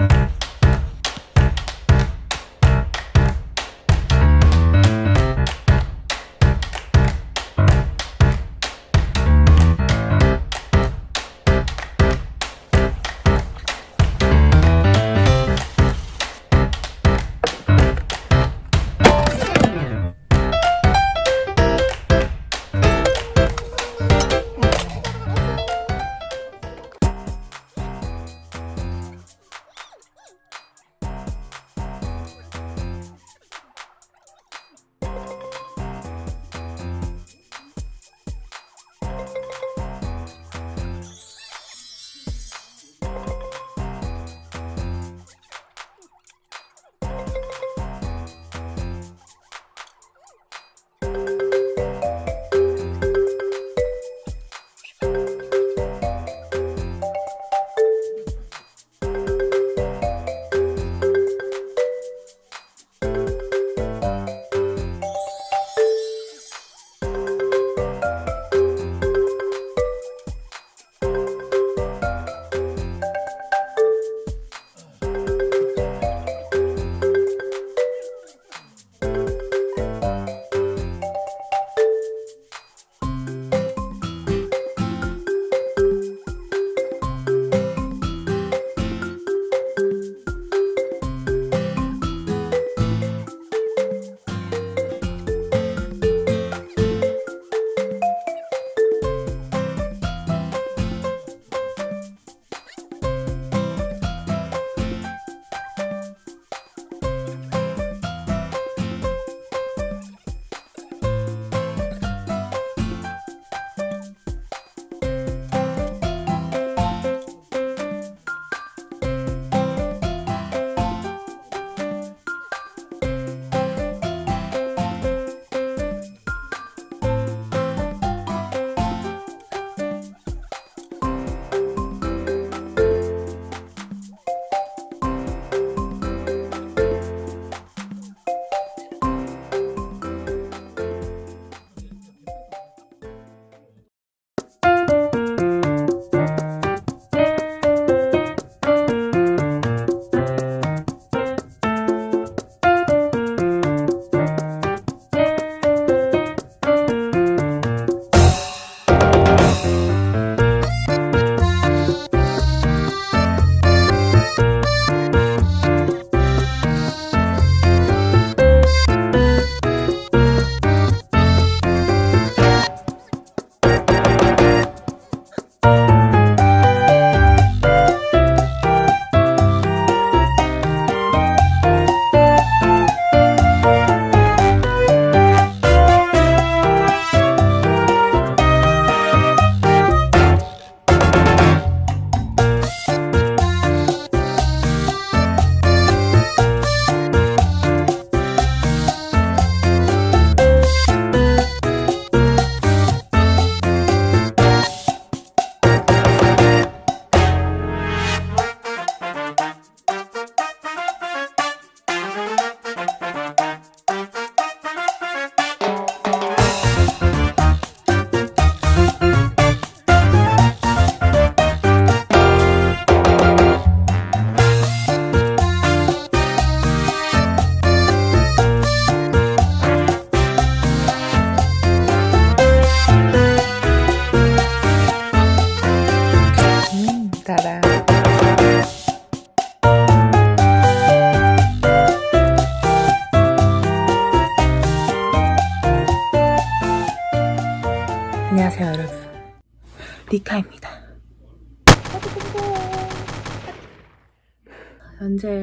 음,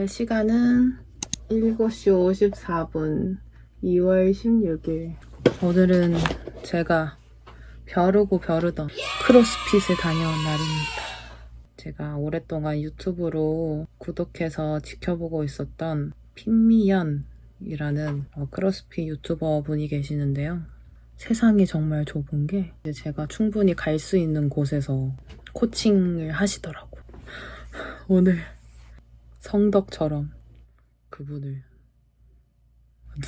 시간은 7시 54분 2월 16일. 오늘은 제가 벼르고 벼르던 크로스핏을 다녀온 날입니다. 제가 오랫동안 유튜브로 구독해서 지켜보고 있었던 핀미연이라는 어, 크로스핏 유튜버 분이 계시는데요. 세상이 정말 좁은 게 제가 충분히 갈 수 있는 곳에서 코칭을 하시더라고. 오늘 성덕처럼 그분을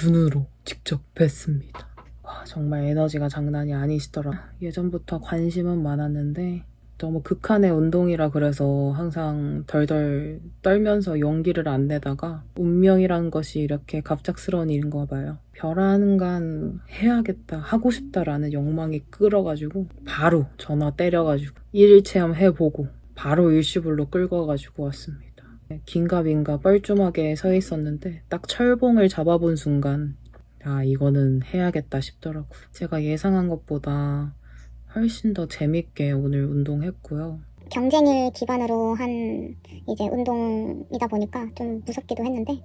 눈으로 직접 뵀습니다. 와, 정말 에너지가 장난이 아니시더라. 예전부터 관심은 많았는데 너무 극한의 운동이라 그래서 항상 덜덜 떨면서 용기를 안 내다가 운명이란 것이 이렇게 갑작스러운 일인가 봐요. 벼랑간 해야겠다, 하고 싶다라는 욕망이 끌어가지고 바로 전화 때려가지고 일일 체험 해보고 바로 일시불로 끌고 가지고 왔습니다. 긴가민가 뻘쭘하게 서 있었는데 딱 철봉을 잡아본 순간 아 이거는 해야겠다 싶더라고. 제가 예상한 것보다 훨씬 더 재밌게 오늘 운동했고요. 경쟁을 기반으로 한 이제 운동이다 보니까 좀 무섭기도 했는데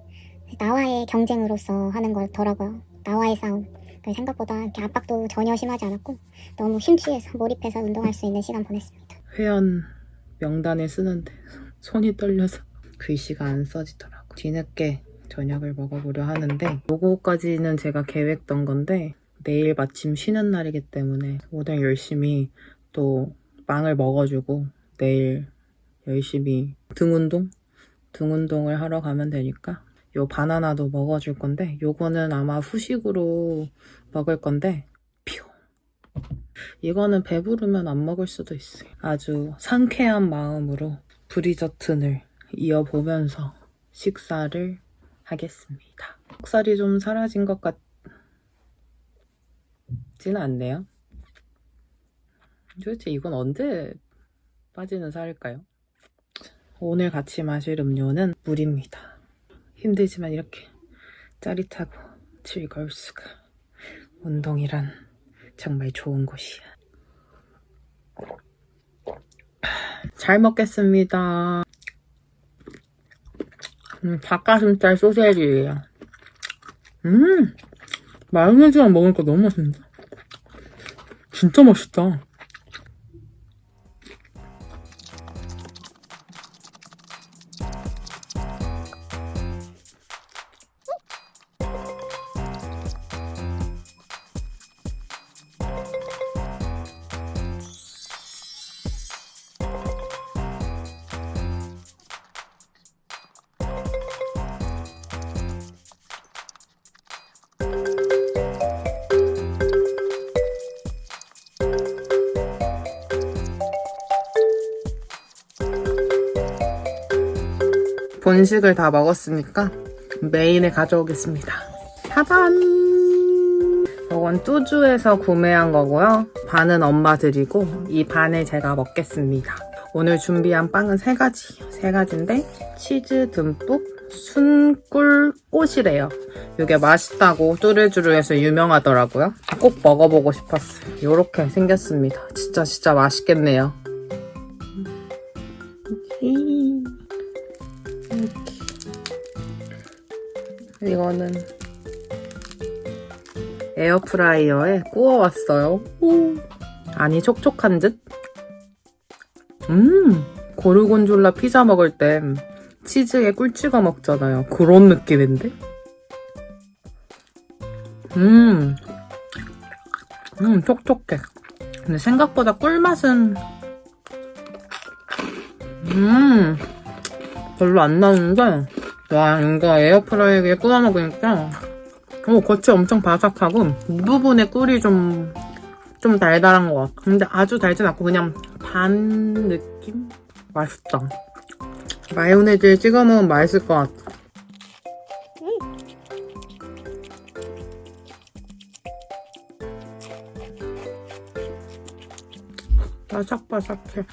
나와의 경쟁으로서 하는 거더라고요. 나와의 싸움. 생각보다 이렇게 압박도 전혀 심하지 않았고 너무 심취해서 몰입해서 운동할 수 있는 시간 보냈습니다. 회원 명단에 쓰는데 손이 떨려서 글씨가 안 써지더라고. 뒤늦게 저녁을 먹어보려 하는데 요거까지는 제가 계획던 건데 내일 마침 쉬는 날이기 때문에 오늘 열심히 또 빵을 먹어주고 내일 열심히 등 운동? 등 운동을 하러 가면 되니까 요 바나나도 먹어줄 건데 요거는 아마 후식으로 먹을 건데 퓨 이거는 배부르면 안 먹을 수도 있어요. 아주 상쾌한 마음으로 브리저튼을 이어보면서 식사를 하겠습니다. 속살이 좀 사라진 것 같지는 않네요. 도대체 이건 언제 빠지는 살일까요? 오늘 같이 마실 음료는 물입니다. 힘들지만 이렇게 짜릿하고 즐거울 수가. 운동이란 정말 좋은 곳이야. 잘 먹겠습니다. 음, 닭가슴살 소세지예요. 음, 마요네즈랑 먹으니까 너무 맛있는데. 진짜 맛있다. 본식을 다 먹었으니까 메인을 가져오겠습니다. 짜잔! 이건 뚜주에서 구매한 거고요. 반은 엄마 드리고 이 반을 제가 먹겠습니다. 오늘 준비한 빵은 세 가지. 세 가지인데 치즈 듬뿍 순꿀 꽃이래요. 이게 맛있다고 뚜르주르에서 유명하더라고요. 꼭 먹어보고 싶었어요. 이렇게 생겼습니다. 진짜 진짜 맛있겠네요. 이거는 에어프라이어에 구워왔어요. 오. 아니 촉촉한 듯? 음 고르곤졸라 피자 먹을 때 치즈에 꿀 찍어 먹잖아요. 그런 느낌인데? 음, 음 촉촉해. 근데 생각보다 꿀맛은 음 별로 안 나는데 와 이거 에어프라이기에 구워 먹으니까 오 겉이 엄청 바삭하고 부분에 꿀이 좀 좀 달달한 것 같아. 근데 아주 달진 않고 그냥 반 느낌? 맛있다. 마요네즈에 찍어 먹으면 맛있을 것 같아. 바삭바삭해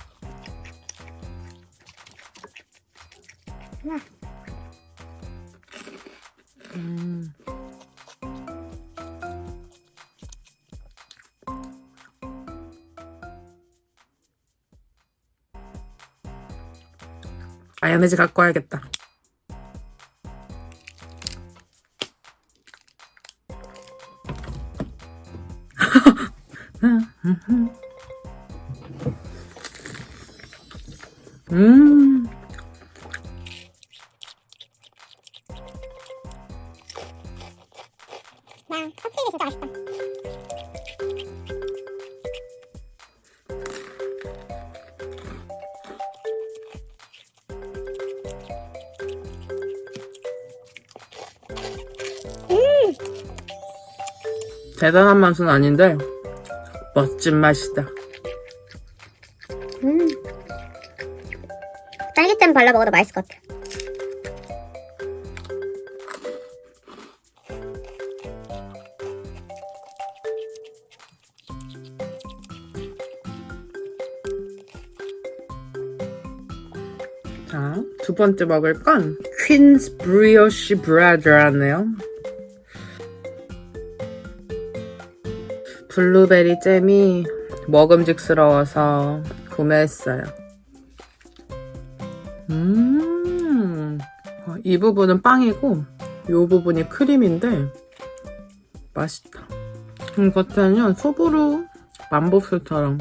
마요네즈 갖고 와야겠다. 대단한 맛은 아닌데 멋진 맛이다. 음, 발라 먹어도 맛있을 것 같아. 자, 두 번째 먹을 건 퀸스 브리오시 브레드라네요. 블루베리 잼이 먹음직스러워서 구매했어요. 음, 어, 이 부분은 빵이고, 이 부분이 크림인데, 맛있다. 음, 겉에는 소보루 만보스처럼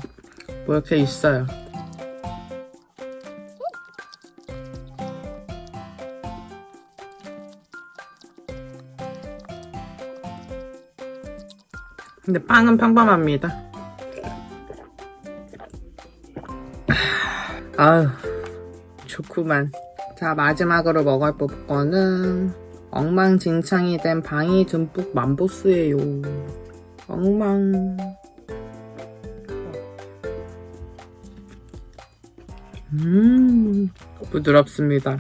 뭐 이렇게 있어요. 근데 빵은 평범합니다. 아유, 좋구만. 자, 마지막으로 먹을 거는 엉망진창이 된 방이 듬뿍 만보스예요. 엉망. 음, 부드럽습니다.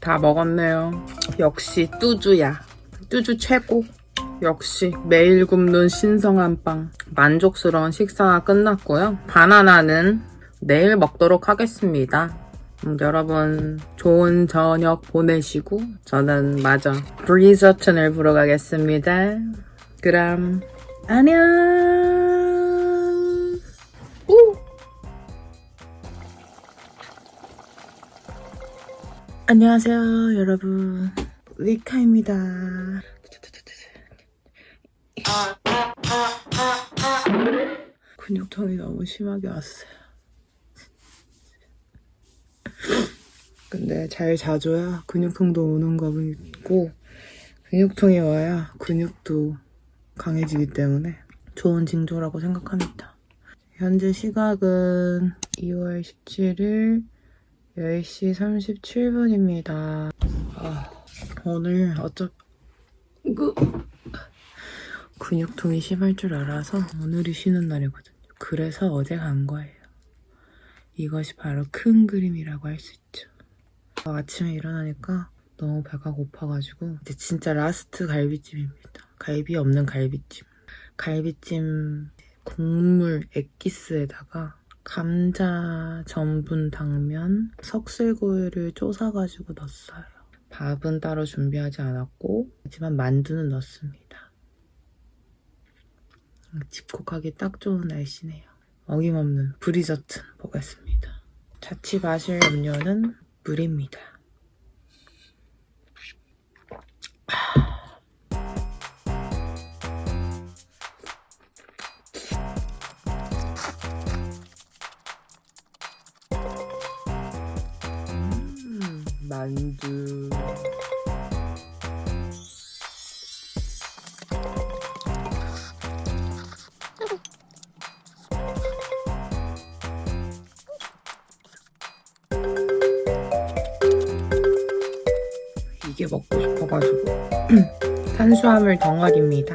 다 먹었네요. 역시 뚜주야. 뚜주 최고. 역시 매일 굽는 신성한 빵. 만족스러운 식사가 끝났고요. 바나나는 내일 먹도록 하겠습니다. 음, 여러분 좋은 저녁 보내시고 저는 마저 브리저튼을 보러 가겠습니다. 그럼 안녕. 안녕하세요, 여러분. 리카입니다. 근육통이 너무 심하게 왔어요. 근데 잘 자줘야 근육통도 오는 거 있고, 근육통이 와야 근육도 강해지기 때문에 좋은 징조라고 생각합니다. 현재 시각은 2월 17일 10시 37분입니다. 아, 오늘 어쩌, 그, 근육통이 심할 줄 알아서 오늘이 쉬는 날이거든요. 그래서 어제 간 거예요. 이것이 바로 큰 그림이라고 할 수 있죠. 아침에 일어나니까 너무 배가 고파가지고 이제 진짜 라스트 갈비찜입니다. 갈비 없는 갈비찜. 갈비찜 국물 엑기스에다가 감자 전분 당면 석슬고유를 쪼사가지고 넣었어요. 밥은 따로 준비하지 않았고 하지만 만두는 넣었습니다. 집콕하기 딱 좋은 날씨네요. 어김없는 브리저튼 보겠습니다. 자취 마실 음료는 물입니다. 만두. 이게 먹고 싶어가지고 탄수화물 덩어리입니다.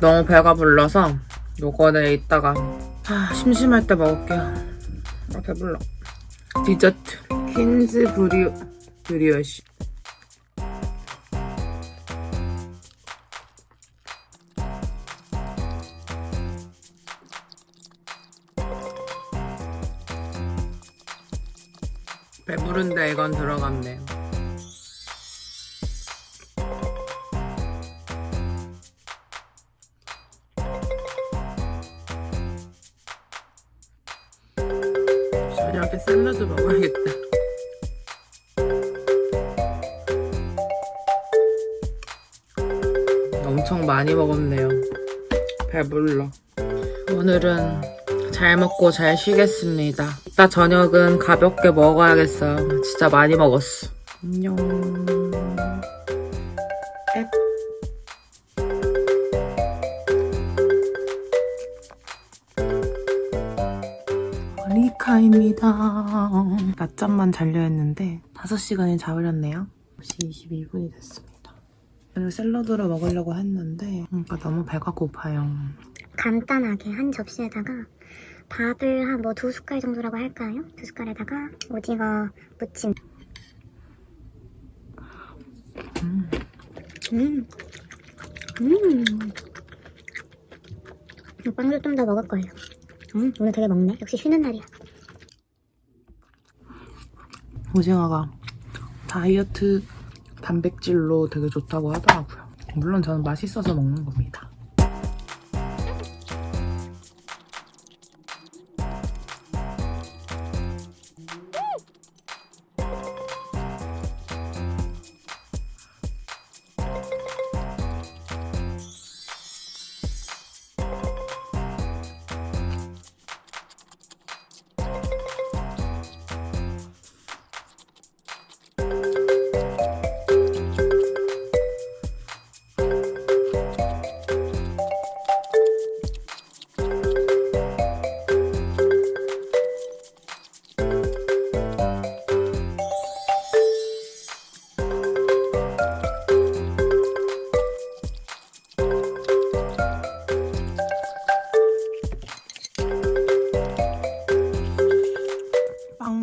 너무 배가 불러서 요거를 이따가 아, 심심할 때 먹을게요. 아 배불러. 디저트 퀸즈 브리오 브리오시. 배불러. 오늘은 잘 먹고 잘 쉬겠습니다. 이따 저녁은 가볍게 먹어야겠어 요. 진짜 많이 먹었어. 안녕. 앱. 리카입니다. 낮잠만 자려 했는데 5시간이 자버렸네요. 10시 22분이 됐습니다. 오늘 샐러드를 먹으려고 했는데 그러니까 너무 배가 고파요. 간단하게 한 접시에다가 밥을 한 뭐 두 숟갈 정도라고 할까요? 두 숟갈에다가 오징어 무침. 음. 음. 이 빵도 좀 더 먹을 거예요. 음, 오늘 되게 먹네. 역시 쉬는 날이야. 오징어가 다이어트 단백질로 되게 좋다고 하더라고요. 물론 저는 맛있어서 먹는 겁니다.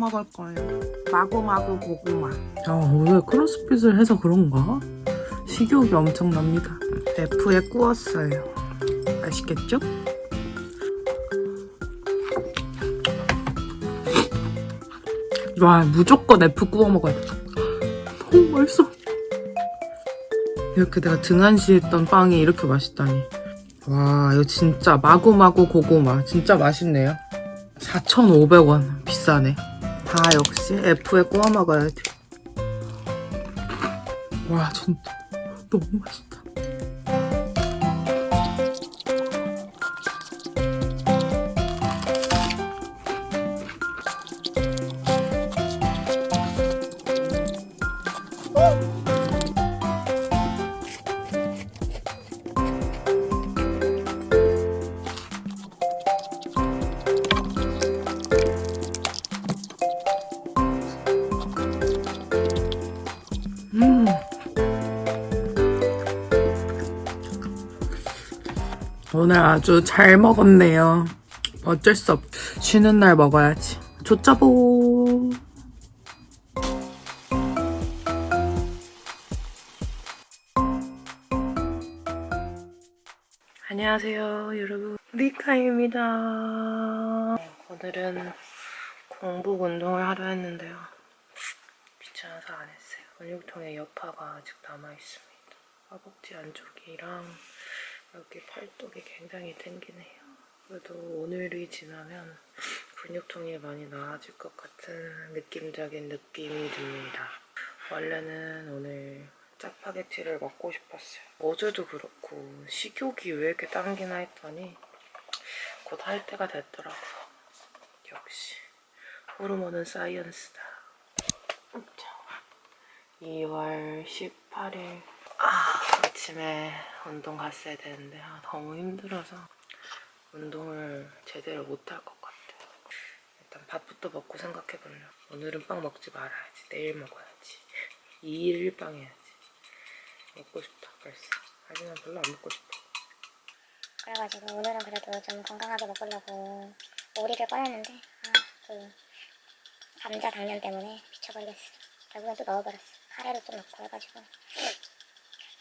먹을 거예요. 마구마구 고구마. 아, 왜 크로스핏을 해서 그런가? 식욕이 엄청납니다. F에 구웠어요. 맛있겠죠? 와, 무조건 F 구워 먹어야 돼. 너무 맛있어. 이렇게 내가 등한시했던 빵이 이렇게 맛있다니. 와, 이거 진짜 마구마구 고구마. 진짜 맛있네요. 4,500원. 비싸네. 다 역시 F에 구워 먹어야 돼. 와, 진짜 너무 맛있다. 오늘 아주 잘 먹었네요. 어쩔 수 없. 쉬는 날 먹어야지. 조짜보. 안녕하세요, 여러분. 리카입니다. 오늘은 공복 운동을 하려 했는데요. 귀찮아서 안 했어요. 근육통에 여파가 아직 남아 있습니다. 허벅지 안쪽이랑 여기 팔뚝이 굉장히 땡기네요. 그래도 오늘이 지나면 근육통이 많이 나아질 것 같은 느낌적인 느낌이 듭니다. 원래는 오늘 짜파게티를 먹고 싶었어요. 어제도 그렇고 식욕이 왜 이렇게 당기나 했더니 곧 할 때가 됐더라고요. 역시 호르몬은 사이언스다. 자, 2월 18일 아, 아침에 운동 갔어야 되는데 아, 너무 힘들어서 운동을 제대로 못할 것 같아요. 일단 밥부터 먹고 생각해보려. 오늘은 빵 먹지 말아야지. 내일 먹어야지. 2일 1빵 해야지. 먹고 싶다 벌써. 하지만 별로 안 먹고 싶어. 그래가지고 오늘은 그래도 좀 건강하게 먹으려고 오리를 꺼냈는데 아 그 감자 당면 때문에 미쳐버리겠어. 결국엔 또 넣어버렸어. 카레도 좀 넣고 해가지고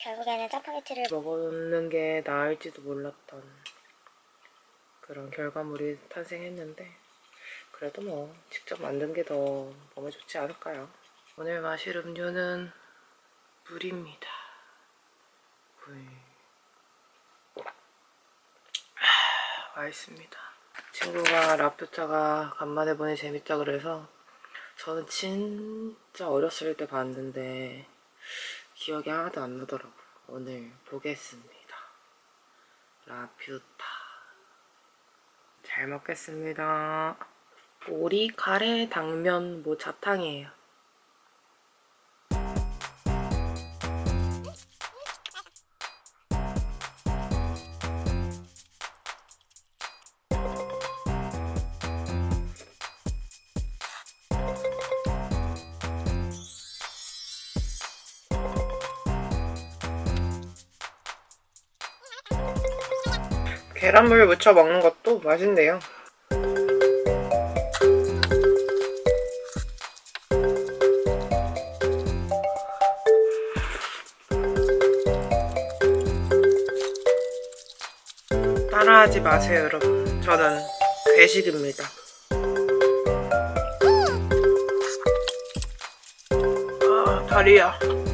결국에는 짜파게티를 먹는 게 나을지도 몰랐던 그런 결과물이 탄생했는데 그래도 뭐 직접 만든 게 더 몸에 좋지 않을까요? 오늘 마실 음료는 물입니다. 물. 아, 맛있습니다. 친구가 라퓨타가 간만에 보니 재밌다 그래서 저는 진짜 어렸을 때 봤는데 기억이 하나도 안 나더라고요. 오늘 보겠습니다. 라퓨타. 잘 먹겠습니다. 오리, 카레, 당면, 뭐 자탕이에요. 계란물 묻혀 먹는 것도 맛있네요. 따라하지 마세요, 여러분. 저는 괴식입니다. 아, 다리야.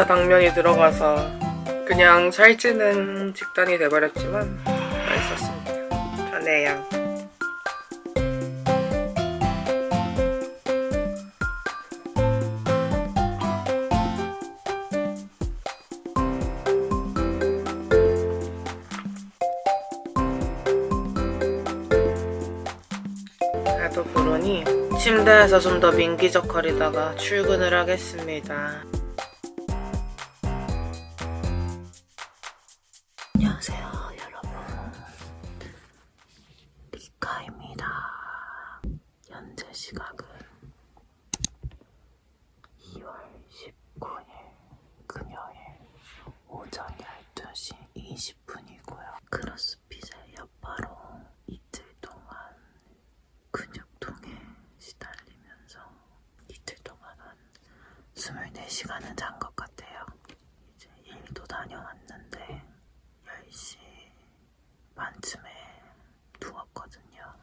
감자 당면이 들어가서 그냥 살찌는 직단이 돼버렸지만 맛있었습니다. 전해요. 나도 그러니 침대에서 좀 더 민기적거리다가 출근을 하겠습니다. 안녕하세요, 여러분. 리카입니다. 현재 시각은 2월 19일 금요일 오전 12시 20분이고요. 크로스핏의 여파로 이틀 동안 근육통에 시달리면서 이틀 동안 한 24시간은 잔 것 같아요. 이제 일도 다녀왔는데 10시 반쯤에 누웠거든요.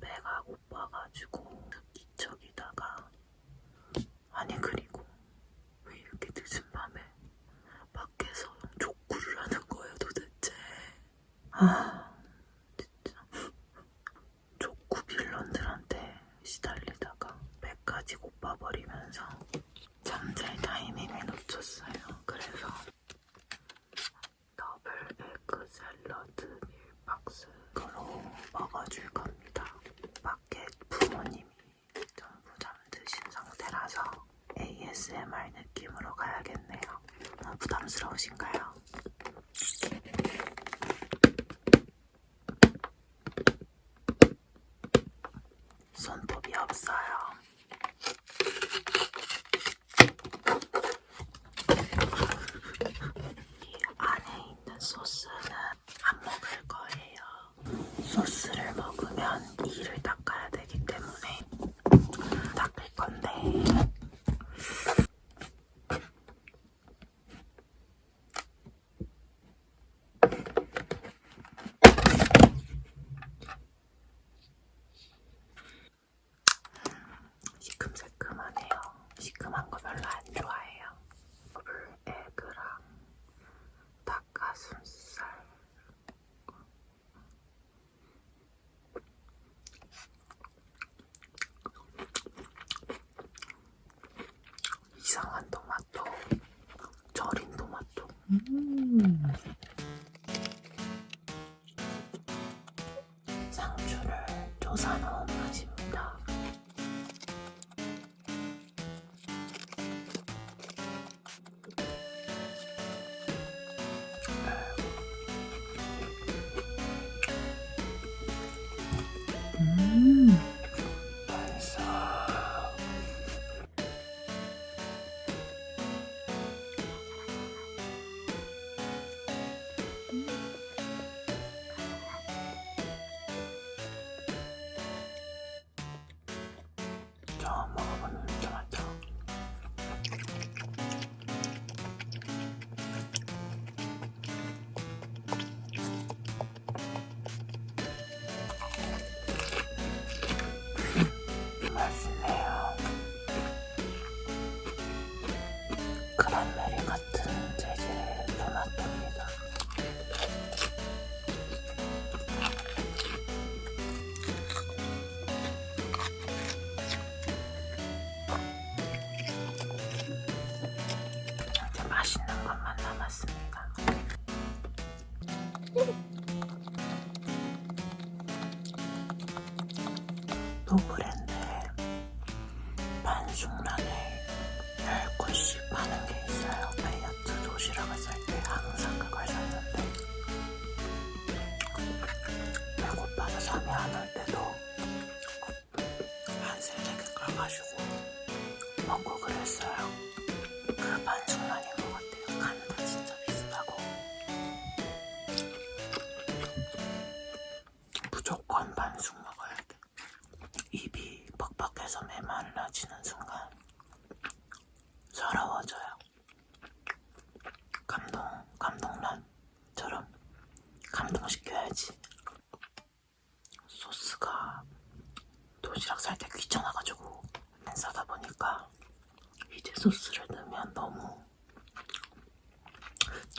배가 고파가지고 뒤척이다가 아니 그리고 왜 이렇게 늦은 밤에 밖에서 족구를 하는 거예요 도대체 아 진짜 족구 빌런들한테 시달리다가 배까지 고파버리면서 잠잘 타이밍을 놓쳤어요 그래서 더블 에그 샐러드 밀박스로 먹어줄 겁니다. 밖에 부모님이 전부 잠드신 상태라서 ASMR 느낌으로 가야겠네요. 너무 부담스러우신가요? おさな Buburan.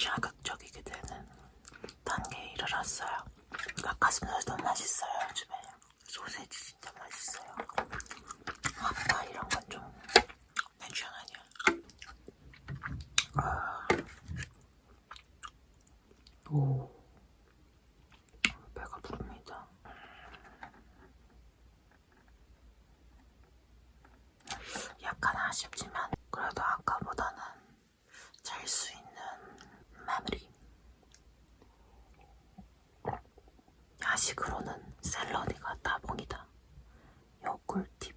자극적이게 되는 단계에 이르렀어요. 닭가슴살도 맛있어요, 요즘에. 소세지 진짜 맛있어요. 아빠 이런 건좀 괜찮아요. 아. 오. 배가 부릅니다. 약간 아쉽지만 그래도 아까보다는 잘 수 있는 야식으로는 샐러드가 따봉이다. 요 꿀팁.